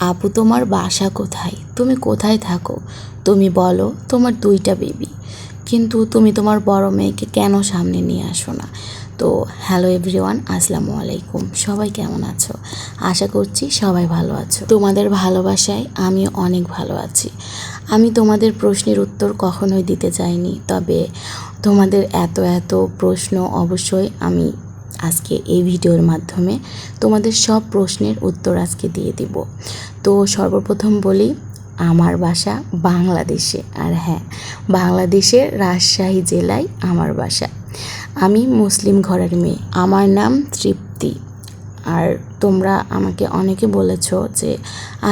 আপু, তোমার বাসা কোথায়? তুমি কোথায় থাকো? তুমি বলো, তোমার দুইটা বেবি কিন্তু তুমি তোমার বড় মেয়েকে কেন সামনে নিয়ে আসো না? তো হ্যালো এভরিওয়ান আসসালামু আলাইকুম। সবাই কেমন আছো? আশা করছি সবাই ভালো আছো। তোমাদের ভালোবাসায় আমি অনেক ভালো আছি। আমি তোমাদের প্রশ্নের উত্তর কখনোই দিতে চাইনি। তবে তোমাদের এত এত প্রশ্ন অবশ্যই আমি আজকে এই ভিডিওর মাধ্যমে তোমাদের সব প্রশ্নের উত্তর আজকে দিয়ে দিব। তো সর্বপ্রথম বলি, আমার বাসা বাংলাদেশে। আর হ্যাঁ বাংলাদেশের রাজশাহী জেলায় আমার বাসা। আমি মুসলিম ঘরের মেয়ে। আমার নাম তৃপ্তি। আর তোমরা আমাকে অনেকে বলেছ যে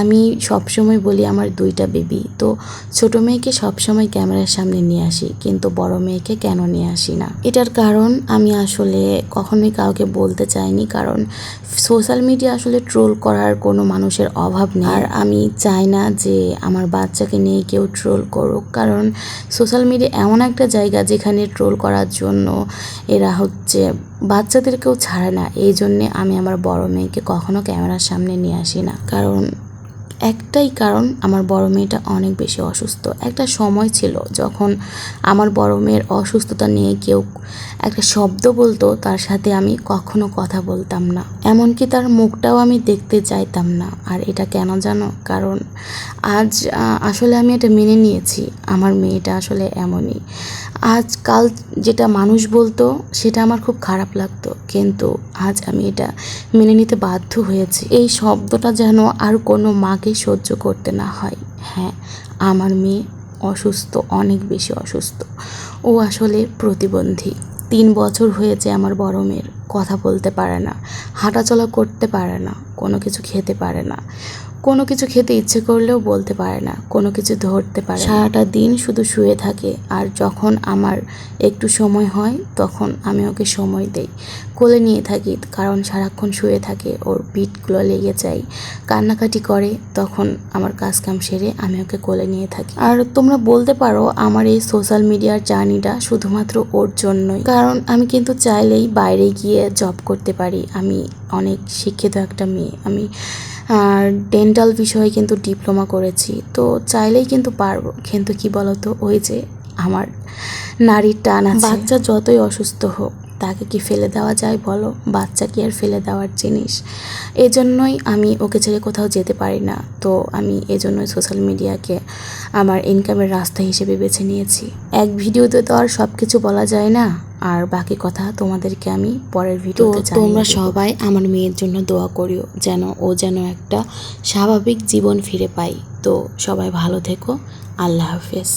আমি সবসময় বলি আমার দুইটা বেবি। তো ছোট মেয়েকে সবসময় ক্যামেরার সামনে নিয়ে আসি, কিন্তু বড় মেয়েকে কেন নিয়ে আসি না? এটার কারণ আমি আসলে কখনোই কাউকে বলতে চাইনি, কারণ সোশ্যাল মিডিয়া আসলে ট্রোল করার কোনো মানুষের অভাব নেই। আর আমি চাই না যে আমার বাচ্চাকে নিয়ে কেউ ট্রোল করুক, কারণ সোশ্যাল মিডিয়া এমন একটা জায়গা যেখানে ট্রোল করার জন্য এরা হচ্ছে বাচ্চাদেরকেও ছাড়ে না। এই জন্যে আমি আমার বড় মেয়েকে কখনো ক্যামেরার সামনে নিয়ে আসি না। কারণ একটাই কারণ, আমার বড় মেয়েটা অনেক বেশি অসুস্থ। একটা সময় ছিল যখন আমার বড় মেয়ের অসুস্থতা নিয়ে কেউ একটা শব্দ বলতো, তার সাথে আমি কখনো কথা বলতাম না। এমনকি তার মুখটাও আমি দেখতে চাইতাম না। আর এটা কেন জানো? কারণ আজ আসলে আমি এটা মেনে নিয়েছি। আমার মেয়েটা আসলে এমনই। আজকাল যেটা মানুষ বলতো, সেটা আমার খুব খারাপ লাগতো। কিন্তু আজ আমি এটা মেনে নিতে বাধ্য হয়েছি। এই শব্দটা যেন আর কোনো মাকে সহ্য করতে না হয়। হ্যাঁ আমার মেয়ে অসুস্থ, অনেক বেশি অসুস্থ। ও আসলে প্রতিবন্ধী। তিন বছর হয়েছে আমার বড় মেয়ের। কথা বলতে পারে না, হাঁটাচলা করতে পারে না, কোনো কিছু খেতে পারে না। কোনো কিছু খেতে ইচ্ছে করলেও বলতে পারে না, কোনো কিছু ধরতে পারে সারাটা দিন শুধু শুয়ে থাকে আর যখন আমার একটু সময় হয় তখন আমি ওকে সময় দেই। কোলে নিয়ে থাকি কারণ সারাক্ষণ শুয়ে থাকে, ওর পিঠগুলো লেগে যায়, কান্নাকাটি করে, তখন আমার কাজ কাম সেরে আমি ওকে কোলে নিয়ে থাকি। আর তোমরা বলতে পারো আমার এই সোশ্যাল মিডিয়ার জার্নিটা শুধুমাত্র ওর জন্যই। কারণ আমি কিন্তু চাইলেই বাইরে গিয়ে জব করতে পারি। আমি অনেক শিক্ষিত একটা মেয়ে। আমি আর ডেন্টাল বিষয়ে কিন্তু ডিপ্লোমা করেছি। তো চাইলেই কিন্তু পারব। কিন্তু কি বলতো, ওই যে আমার নারীর টান আছে। বাচ্চা যতই অসুস্থ হোক, তাকে কি ফেলে দেওয়া যায় বলো? বাচ্চা কি আর ফেলে দেওয়ার জিনিস? এজন্যই আমি ওকে ছেড়ে কোথাও যেতে পারি না। তো আমি এজন্যই সোশ্যাল মিডিয়াকে আমার ইনকামের রাস্তা হিসেবে বেছে নিয়েছি। এক ভিডিওতে তো আর সব কিছু বলা যায় না। আর বাকি কথা তোমাদেরকে আমি পরের ভিডিও তোমরা সবাই আমার মেয়ের জন্য দোয়া করিও যেন ও যেন একটা স্বাভাবিক জীবন ফিরে পাই তো সবাই ভালো থেকো আল্লাহ হাফেজ।